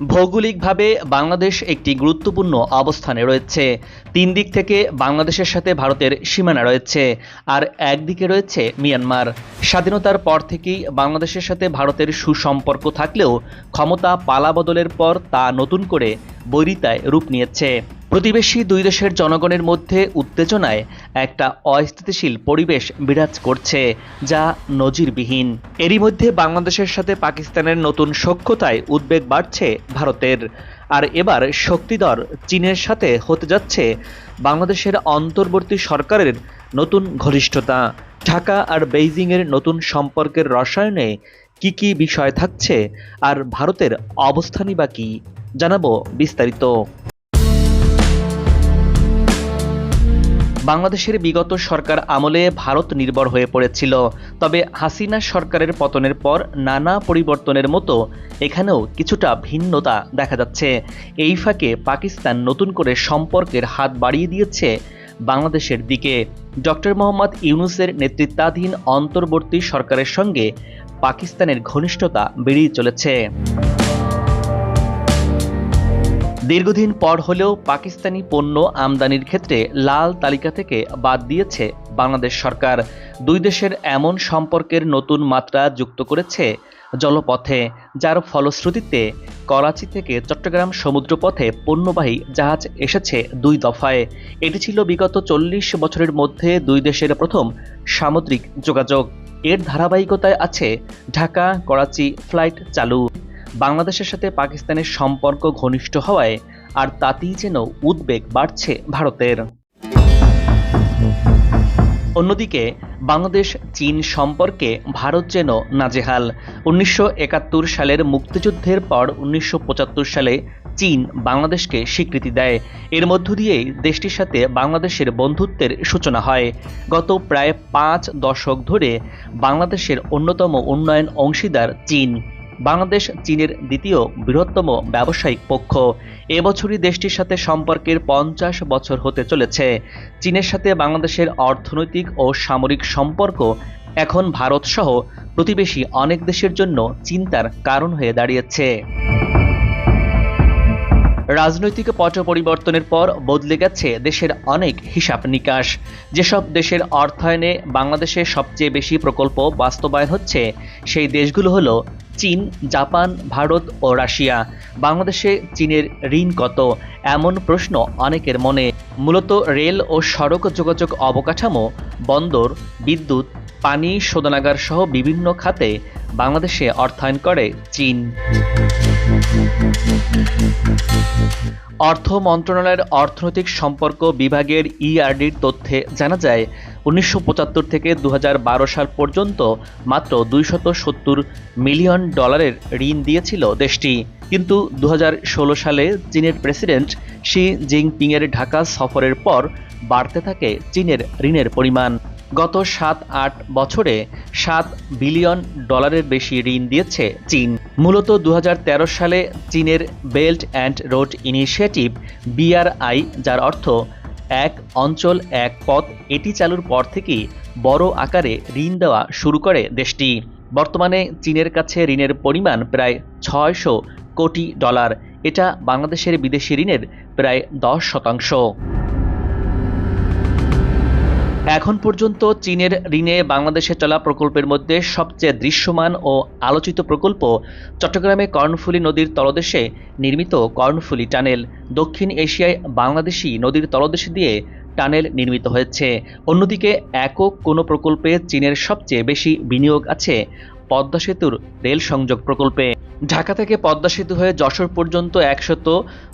ভৌগোলিকভাবে বাংলাদেশ একটি গুরুত্বপূর্ণ অবস্থানে রয়েছে। তিন দিক থেকে বাংলাদেশের সাথে ভারতের সীমানা রয়েছে আর একদিকে রয়েছে মিয়ানমার। স্বাধীনতার পর থেকেই বাংলাদেশের সাথে ভারতের সুসম্পর্ক থাকলেও ক্ষমতা পালাবদলের পর তা নতুন করে বৈরিতায় রূপ নিয়েছে। প্রতিবেশী দুই দেশের জনগণের মধ্যে উত্তেজনায় একটা অস্থিতিশীল পরিবেশ বিরাজ করছে, যা নজিরবিহীন। এরই মধ্যে বাংলাদেশের সাথে পাকিস্তানের নতুন সখ্যতায় উদ্বেগ বাড়ছে ভারতের। আর এবার শক্তিধর চীনের সাথে হতে যাচ্ছে বাংলাদেশের অন্তর্বর্তী সরকারের নতুন ঘনিষ্ঠতা। ঢাকা আর বেইজিংয়ের নতুন সম্পর্কের রসায়নে কি কি বিষয় থাকছে আর ভারতের অবস্থানই বা কি, জানাব বিস্তারিত। বাংলাদেশের বিগত সরকার আমলে ভারত নির্ভর হয়ে পড়েছিল। তবে হাসিনা সরকারের পতনের পর নানা পরিবর্তনের মতো এখানেও কিছুটা ভিন্নতা দেখা যাচ্ছে। এই ফাঁকে পাকিস্তান নতুন করে সম্পর্কের হাত বাড়িয়ে দিয়েছে বাংলাদেশের দিকে। ডক্টর মোহাম্মদ ইউনুসের নেতৃত্বাধীন অন্তর্বর্তী সরকারের সঙ্গে পাকিস্তানের ঘনিষ্ঠতা বেড়েই চলেছে। দীর্ঘদিন পর হলেও পাকিস্তানি পণ্য আমদানির ক্ষেত্রে লাল তালিকা থেকে বাদ দিয়েছে বাংলাদেশ সরকার। দুই দেশের এমন সম্পর্কের নতুন মাত্রা যুক্ত করেছে জলপথে, যার ফলশ্রুতিতে করাচি থেকে চট্টগ্রাম সমুদ্রপথে পণ্যবাহী জাহাজ এসেছে দুই দফায়। এটি ছিল বিগত চল্লিশ বছরের মধ্যে দুই দেশের প্রথম সামুদ্রিক যোগাযোগ। এর ধারাবাহিকতায় আছে ঢাকা করাচি ফ্লাইট চালু। বাংলাদেশের সাথে পাকিস্তানের সম্পর্ক ঘনিষ্ঠ হওয়ায় আর তাতেই যেন উদ্বেগ বাড়ছে ভারতের। অন্যদিকে, বাংলাদেশ চীন সম্পর্কে ভারত যেন নাজেহাল। উনিশশো একাত্তর সালের মুক্তিযুদ্ধের পর উনিশশো পঁচাত্তর সালে চীন বাংলাদেশকে স্বীকৃতি দেয়। এর মধ্য দিয়েই দেশটির সাথে বাংলাদেশের বন্ধুত্বের সূচনা হয়। গত প্রায় পাঁচ দশক ধরে বাংলাদেশের অন্যতম উন্নয়ন অংশীদার চীন। বাংলাদেশ চীনের দ্বিতীয় বৃহত্তম ব্যবসায়িক পক্ষ। এবছরই দেশটির সাথে সম্পর্কের পঞ্চাশ বছর হতে চলেছে। চীনের সাথে বাংলাদেশের অর্থনৈতিক ও সামরিক সম্পর্ক এখন ভারতসহ প্রতিবেশী অনেক দেশের জন্য চিন্তার কারণ হয়ে দাঁড়িয়েছে। রাজনৈতিক পট পরিবর্তনের পর বদলে গেছে দেশের অনেক হিসাব নিকাশ। যেসব দেশের অর্থায়নে বাংলাদেশে সবচেয়ে বেশি প্রকল্প বাস্তবায়ন হচ্ছে, সেই দেশগুলো হলো চীন, জাপান, ভারত ও রাশিয়া। বাংলাদেশে চীনের ঋণ কত? এমন প্রশ্ন অনেকের মনে। মূলত রেল ও সড়ক যোগাযোগ অবকাঠামো, বন্দর, বিদ্যুৎ, পানি, শোধনাগার সহ বিভিন্ন খাতে বাংলাদেশে অর্থায়ন করে চীন। অর্থ মন্ত্রণালয়ের অর্থনৈতিক সম্পর্ক বিভাগের ইআরডির তথ্যে জানা যায়, উনিশশো পঁচাত্তর থেকে দু হাজার বারো সাল পর্যন্ত মাত্র দুইশত মিলিয়ন ডলারের ঋণ দিয়েছিল দেশটি। কিন্তু দু হাজার ষোলো সালে চীনের প্রেসিডেন্ট শি জিনপিংয়ের ঢাকা সফরের পর বাড়তে থাকে চীনের ঋণের পরিমাণ। গত সাত আট বছরে সাত বিলিয়ন ডলারের বেশি ঋণ দিয়েছে চীন। মূলত দু হাজার তেরো সালে চীনের belt and road initiative, BRI, যার অর্থ এক অঞ্চল, এক পথ, এটি চালুর পর থেকেই বড় আকারে ঋণ দেওয়া শুরু করে দেশটি। বর্তমানে চীনের কাছে ঋণের পরিমাণ প্রায় ছয়শো কোটি ডলার। এটা বাংলাদেশের বিদেশি ঋণের প্রায় দশ শতাংশ। এখন পর্যন্ত চীনের ঋণে বাংলাদেশে চলা প্রকল্পের মধ্যে সবচেয়ে দৃশ্যমান ও আলোচিত প্রকল্প চট্টগ্রামে কর্ণফুলী নদীর তলদেশে নির্মিত কর্ণফুলী টানেল। দক্ষিণ এশিয়ায় বাংলাদেশি নদীর তলদেশ দিয়ে টানেল নির্মিত হয়েছে। অন্যদিকে একক কোনো প্রকল্পে চীনের সবচেয়ে বেশি বিনিয়োগ আছে পদ্মা সেতুর রেল সংযোগ প্রকল্পে। ঢাকা থেকে পদ্মা সেতু হয়ে যশোর পর্যন্ত একশত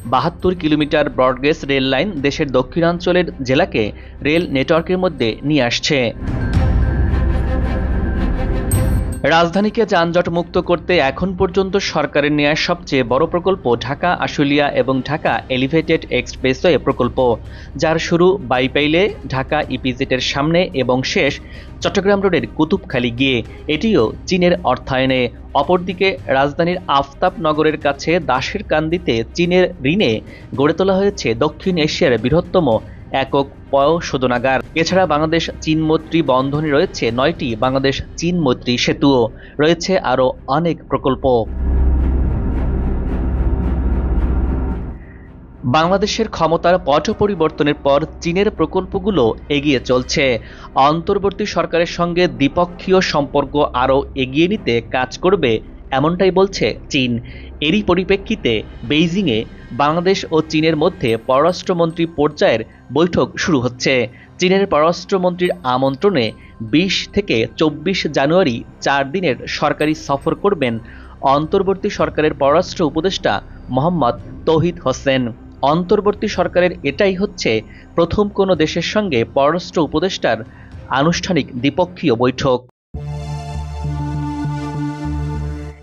বাহাত্তর কিলোমিটার ব্রডগেজ রেল লাইন দেশের দক্ষিণাঞ্চলের জেলাকে রেল নেটওয়ার্কের মধ্যে নিয়ে আসছে। রাজধানীকে যানজট মুক্ত করতে এখন পর্যন্ত সরকারের নেওয়া সবচেয়ে বড় প্রকল্প ঢাকা, আশুলিয়া এবং ঢাকা এলিভেটেড এক্সপ্রেসওয়ে প্রকল্প, যার শুরু বাইপাইলে, ঢাকা ইপিজেটের সামনে এবং শেষ চট্টগ্রাম রোডের কুতুবখালী গিয়ে। এটিও চীনের অর্থায়নে। অপরদিকে, রাজধানীর আফতাব নগরের কাছে দাসের কান্দিতে চীনের ঋণে গড়ে তোলা হয়েছে দক্ষিণ এশিয়ার বৃহত্তম একক পয় শোধনাগার। এছাড়া বাংলাদেশ চীন মৈত্রী বন্ধনে রয়েছে, নয়টি বাংলাদেশ চীন মৈত্রী সেতুও। রয়েছে আরও অনেক প্রকল্প। বাংলাদেশের ক্ষমতার পট পরিবর্তনের পর চীনের প্রকল্পগুলো এগিয়ে চলছে। অন্তর্বর্তী সরকারের সঙ্গে দ্বিপক্ষীয় সম্পর্ক আরও এগিয়ে নিতে কাজ করবে, এমনটাই বলছে চীন। এরই পরিপ্রেক্ষিতে বেইজিংয়ে বাংলাদেশ ও চীনের মধ্যে পররাষ্ট্রমন্ত্রী পর্যায়ের বৈঠক শুরু হচ্ছে। চীনের পররাষ্ট্রমন্ত্রীর আমন্ত্রণে বিশ থেকে চব্বিশ জানুয়ারি চার দিনের সরকারি সফর করবেন অন্তর্বর্তী সরকারের পররাষ্ট্র উপদেষ্টা মোহাম্মদ তৌহিদ হোসেন। অন্তর্বর্তী সরকারের এটাই হচ্ছে প্রথম কোনো দেশের সঙ্গে পররাষ্ট্র উপদেষ্টার আনুষ্ঠানিক দ্বিপক্ষীয় বৈঠক।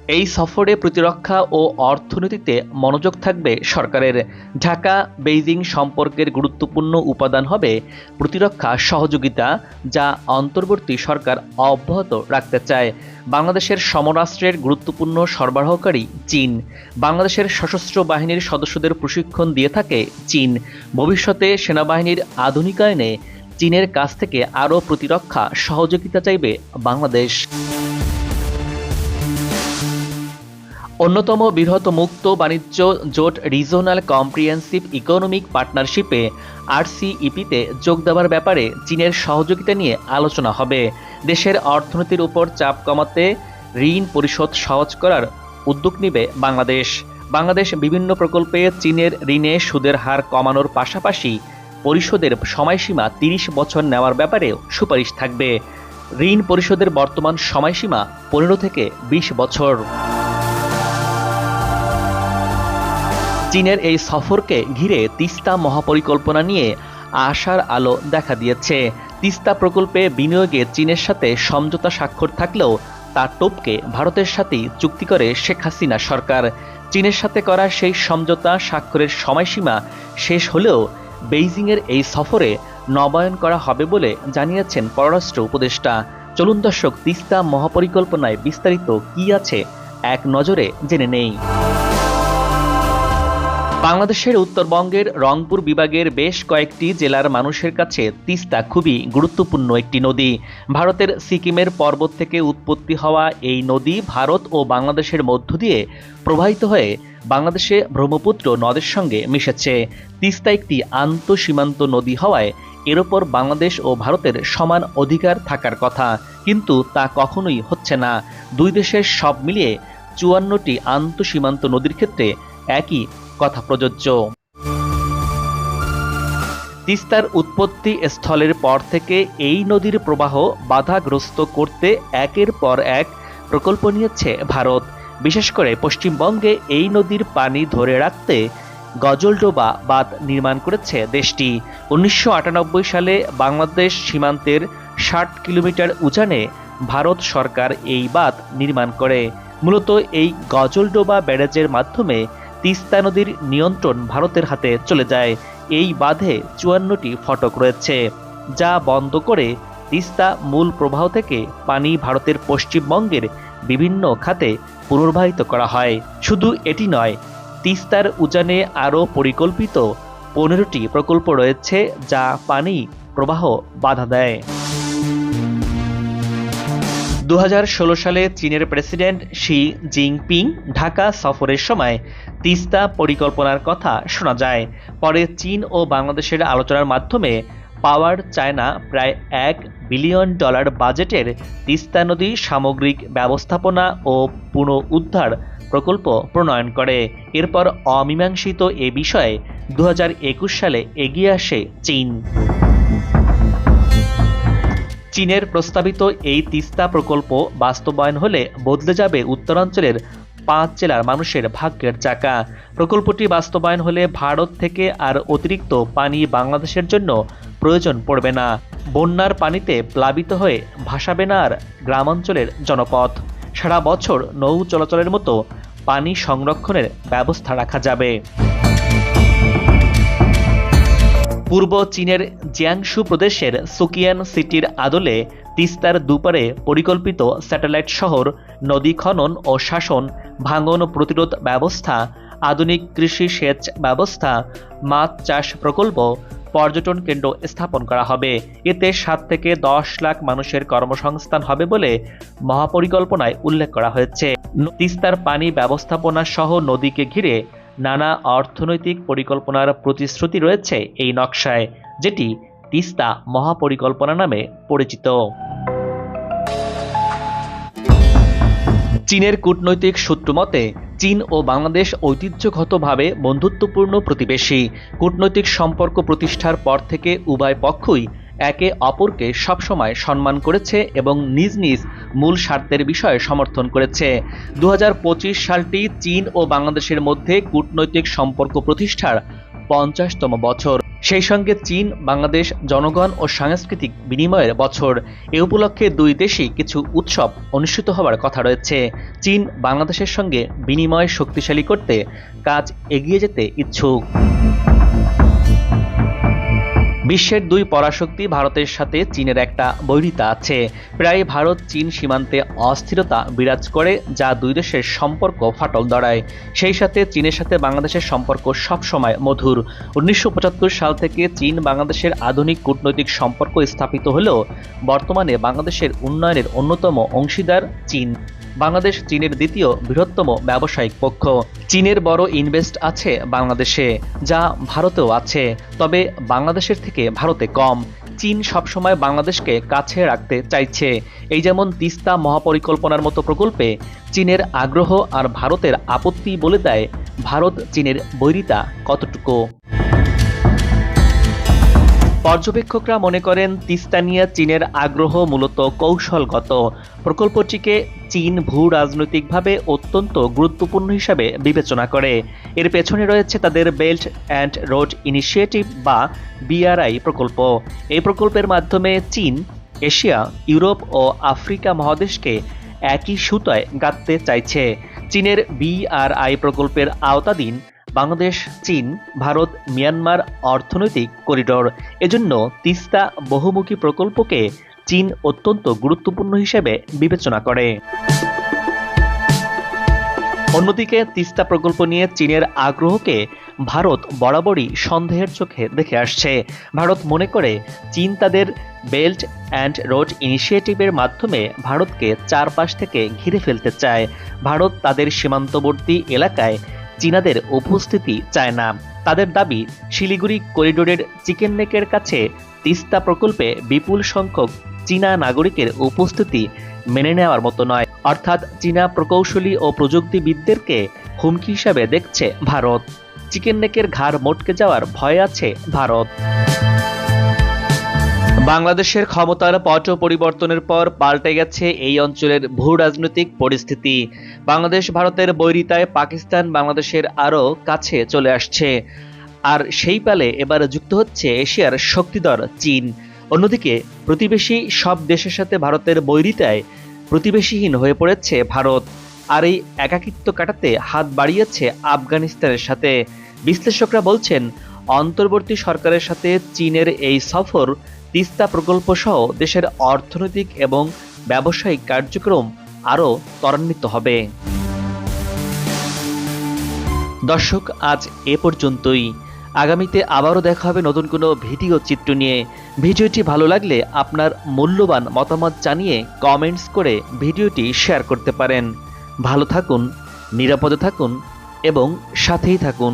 এই সফরে প্রতিরক্ষা ও অর্থনীতিতে মনোযোগ থাকবে সরকারের। ঢাকা, বেইজিং সম্পর্কের গুরুত্বপূর্ণ উপাদান হবে প্রতিরক্ষা সহযোগিতা, যা অন্তর্বর্তী সরকার অব্যাহত রাখতে চায়। বাংলাদেশের সমরাষ্ট্রের গুরুত্বপূর্ণ সরবরাহকারী চীন। বাংলাদেশের সশস্ত্র বাহিনীর সদস্যদের প্রশিক্ষণ দিয়ে থাকে চীন। ভবিষ্যতে সেনাবাহিনীর আধুনিকায়নে চীনের কাছ থেকে আরও প্রতিরক্ষা সহযোগিতা চাইবে বাংলাদেশ। অন্যতম বৃহৎ মুক্ত বাণিজ্য জোট রিজনাল কম্প্রিহেন্সিভ ইকোনমিক পার্টনারশিপে আরসিইপিতে যোগ দেওয়ার ব্যাপারে চীনের সহযোগিতা নিয়ে আলোচনা হবে। দেশের অর্থনীতির উপর চাপ কমাতে ঋণ পরিশোধ সহজ করার উদ্যোগ নেবে বাংলাদেশ। বাংলাদেশ বিভিন্ন প্রকল্পে চীনের ঋণে সুদের হার কমানোর পাশাপাশি পরিশোধের সময়সীমা তিরিশ বছর নেওয়ার ব্যাপারেও সুপারিশ থাকবে। ঋণ পরিশোধের বর্তমান সময়সীমা পনেরো থেকে বিশ বছর। চীনের এই সফরকে ঘিরে তিস্তা মহাপরিকল্পনা নিয়ে আশার আলো দেখা দিয়েছে। তিস্তা প্রকল্পে বিনিয়োগে চীনের সাথে সমঝোতা স্বাক্ষর থাকলেও তা টপকে ভারতের সাথেই চুক্তি করে শেখ হাসিনা সরকার। চীনের সাথে করা সেই সমঝোতা স্বাক্ষরের সময়সীমা শেষ হলেও বেইজিংয়ের এই সফরে নবায়ন করা হবে বলে জানিয়েছেন পররাষ্ট্র উপদেষ্টা। চলুন দর্শক, তিস্তা মহাপরিকল্পনায় বিস্তারিত কি আছে, এক নজরে জেনে নেই। বাংলাদেশের উত্তরবঙ্গের রংপুর বিভাগের বেশ কয়েকটি জেলার মানুষের কাছে তিস্তা খুবই গুরুত্বপূর্ণ একটি নদী। ভারতের সিকিমের পর্বত থেকে উৎপত্তি হওয়া এই নদী ভারত ও বাংলাদেশের মধ্য দিয়ে প্রবাহিত হয়ে বাংলাদেশে ব্রহ্মপুত্র নদের সঙ্গে মিশেছে। তিস্তা একটি আন্তঃসীমান্ত নদী হওয়ায় এর ওপর বাংলাদেশ ও ভারতের সমান অধিকার থাকার কথা, কিন্তু তা কখনোই হচ্ছে না। দুই দেশের সব মিলিয়ে চুয়ান্নটি আন্তঃসীমান্ত নদীর ক্ষেত্রে একই কথা প্রযোজ্য। তিস্তার উৎপত্তি স্থলের পর থেকে এই নদীর প্রবাহ বাধাগ্রস্ত করতে একের পর এক প্রকল্প নিয়েছে ভারত। বিশেষ করে পশ্চিমবঙ্গে এই নদীর পানি ধরে রাখতে গজলডোবা বাঁধ নির্মাণ করেছে দেশটি। উনিশশো আটানব্বই সালে বাংলাদেশ সীমান্তের ষাট কিলোমিটার উজানে ভারত সরকার এই বাঁধ নির্মাণ করে। মূলত এই গজলডোবা ব্যারেজের মাধ্যমে তিস্তা নদীর নিয়ন্ত্রণ ভারতের হাতে চলে যায়। এই বাঁধে চুয়ান্নটি ফটক রয়েছে, যা বন্ধ করে তিস্তা মূল প্রবাহ থেকে পানি ভারতের পশ্চিমবঙ্গের বিভিন্ন খাতে পুনর্বাহিত করা হয়। শুধু এটি নয়, তিস্তার উজানে আরও পরিকল্পিত পনেরোটি প্রকল্প রয়েছে, যা পানি প্রবাহ বাধা দেয়। দু হাজার ষোলো সালে চীনের প্রেসিডেন্ট শি জিনপিং ঢাকা সফরের সময় তিস্তা পরিকল্পনার কথা শোনা যায়। পরে চীন ও বাংলাদেশের আলোচনার মাধ্যমে পাওয়ার চায়না প্রায় এক বিলিয়ন ডলার বাজেটের তিস্তা নদী সামগ্রিক ব্যবস্থাপনা ও পুনঃউদ্ধার প্রকল্প প্রণয়ন করে। এরপর অমীমাংসিত এ বিষয়ে দু হাজার একুশ সালে এগিয়ে আসে চীন। চীনের প্রস্তাবিত এই তিস্তা প্রকল্প বাস্তবায়ন হলে বদলে যাবে উত্তরাঞ্চলের পাঁচ জেলার মানুষের ভাগ্যের চাকা। প্রকল্পটি বাস্তবায়ন হলে ভারত থেকে আর অতিরিক্ত পানি বাংলাদেশের জন্য প্রয়োজন পড়বে না। বন্যার পানিতে প্লাবিত হয়ে ভাসাবে না আর গ্রামাঞ্চলের জনপথ। সারা বছর নৌ চলাচলের মতো পানি সংরক্ষণের ব্যবস্থা রাখা যাবে। পূর্ব চীনের জিয়াংশু প্রদেশের সুকিয়ান সিটির আদলে তিস্তার দুপারে পরিকল্পিত স্যাটেলাইট শহর, নদী খনন ও শাসন, ভাঙন প্রতিরোধ ব্যবস্থা, আধুনিক কৃষি সেচ ব্যবস্থা, মাছ চাষ প্রকল্প, পর্যটন কেন্দ্র স্থাপন করা হবে। এতে সাত থেকে দশ লাখ মানুষের কর্মসংস্থান হবে বলে মহাপরিকল্পনায় উল্লেখ করা হয়েছে। তিস্তার পানি ব্যবস্থাপনা সহ নদীকে ঘিরে নানা অর্থনৈতিক পরিকল্পনার প্রতিশ্রুতি রয়েছে এই নকশায়। যেটি তিস্তা মহাপরিকল্পনা নামে পরিচিত। চীনের কূটনৈতিক সূত্র মতে, চীন ও বাংলাদেশ ঐতিহ্যগতভাবে বন্ধুত্বপূর্ণ প্রতিবেশী। কূটনৈতিক সম্পর্ক প্রতিষ্ঠার পর থেকে উভয় পক্ষই একে অপরকে সবসময় সম্মান করেছে এবং নিজ নিজ মূল স্বার্থের বিষয়ে সমর্থন করেছে। দু হাজার পঁচিশ সালটি চীন ও বাংলাদেশের মধ্যে কূটনৈতিক সম্পর্ক প্রতিষ্ঠার পঞ্চাশতম বছর। সেই সঙ্গে চীন, বাংলাদেশ, জনগণ ও সাংস্কৃতিক বিনিময়ের বছর। এ উপলক্ষে দুই দেশই কিছু উৎসব অনুষ্ঠিত হওয়ার কথা রয়েছে। চীন, বাংলাদেশের সঙ্গে বিনিময় শক্তিশালী করতে কাজ এগিয়ে যেতে ইচ্ছুক। বিশ্বের দুই পরাশক্তি ভারতের সাথে চীনের একটা বৈরিতা আছে। প্রায় ভারত, চীন সীমান্তে অস্থিরতা বিরাজ করে, যা দুই দেশের সম্পর্ক ফাটল দাঁড়ায় সেই সাথে চীনের সাথে বাংলাদেশের সম্পর্ক সবসময় মধুর। উনিশশো পঁচাত্তর সাল থেকে চীন বাংলাদেশের আধুনিক কূটনৈতিক সম্পর্ক স্থাপিত হলেও বর্তমানে বাংলাদেশের উন্নয়নের অন্যতম অংশীদার চীন। বাংলাদেশ চীনের দ্বিতীয় বৃহত্তম ব্যবসায়িক পক্ষ। চীনের বড় ইনভেস্ট আছে বাংলাদেশে, যা ভারতেও আছে, তবে বাংলাদেশের থেকে ভারতে কম। চীন সবসময় বাংলাদেশকে কাছে রাখতে চাইছে। এই যেমন তিস্তা মহাপরিকল্পনার মতো প্রকল্পে চীনের আগ্রহ আর ভারতের আপত্তি বলে দেয়, ভারত চীনের বৈরিতা কতটুকু? পর্যবেক্ষকরা মনে করেন তিস্তা নিয়ে চীনের আগ্রহ মূলত কৌশলগত। প্রকল্পটিকে চীন ভূ রাজনৈতিকভাবে অত্যন্ত গুরুত্বপূর্ণ হিসাবে বিবেচনা করে। এর পেছনে রয়েছে তাদের বেল্ট অ্যান্ড রোড ইনিশিয়েটিভ বা বিআরআই প্রকল্প। এই প্রকল্পের মাধ্যমে চীন, এশিয়া, ইউরোপ ও আফ্রিকা মহাদেশকে একই সুতায় গাঁথতে চাইছে। চীনের বিআরআই প্রকল্পের আওতাধীন বাংলাদেশ, চীন, ভারত, মিয়ানমার অর্থনৈতিক করিডোর। এজন্য তিস্তা বহুমুখী প্রকল্পকে চীন অত্যন্ত গুরুত্বপূর্ণ হিসেবে বিবেচনা করে। অন্যদিকে, তিস্তা প্রকল্প নিয়ে চীনের আগ্রহকে ভারত বরাবরই সন্দেহের চোখে দেখে আসছে। ভারত মনে করে চীন তাদের বেল্ট অ্যান্ড রোড ইনিশিয়েটিভের মাধ্যমে ভারতকে চারপাশ থেকে ঘিরে ফেলতে চায়। ভারত তাদের সীমান্তবর্তী এলাকায় চীনাদের উপস্থিতি চায় না। তাদের দাবি, শিলিগুড়ি করিডোরের চিকেন নেকের কাছে তিস্তা প্রকল্পে বিপুল সংখ্যক চীনা নাগরিকের উপস্থিতি মেনে নেওয়ার মতো নয়। অর্থাৎ চীনা প্রকৌশলী ও প্রযুক্তিবিদদেরকে হুমকি হিসাবে দেখছে ভারত। চিকেন নেকের ঘাড় মটকে যাওয়ার ভয় আছে ভারত। বাংলাদেশের ক্ষমতার পট পরিবর্তনের পর পাল্টে গেছে এই অঞ্চলের ভূ রাজনৈতিক পরিস্থিতি। বাংলাদেশ ভারতের বৈরিতায় পাকিস্তান বাংলাদেশের আরও কাছে চলে আসছে। আর সেই পালে এবার যুক্ত হচ্ছে এশিয়ার শক্তিধর চীন। অন্যদিকে প্রতিবেশী সব দেশের সাথে ভারতের বৈরিতায় প্রতিবেশীহীন হয়ে পড়েছে ভারত। আর এই একাকিত্ব কাটাতে হাত বাড়িয়েছে আফগানিস্তানের সাথে। বিশ্লেষকরা বলছেন, অন্তর্বর্তী সরকারের সাথে চীনের এই সফর তিস্তা প্রকল্প সহ দেশের অর্থনৈতিক এবং ব্যবসায়িক কার্যক্রম আরও ত্বরান্বিত হবে। দর্শক, আজ এ পর্যন্তই। আগামীতে আবারও দেখা হবে নতুন কোনো ভিডিও চিত্র নিয়ে। ভিডিওটি ভালো লাগলে আপনার মূল্যবান মতামত জানিয়ে কমেন্টস করে ভিডিওটি শেয়ার করতে পারেন। ভালো থাকুন, নিরাপদে থাকুন এবং সাথেই থাকুন।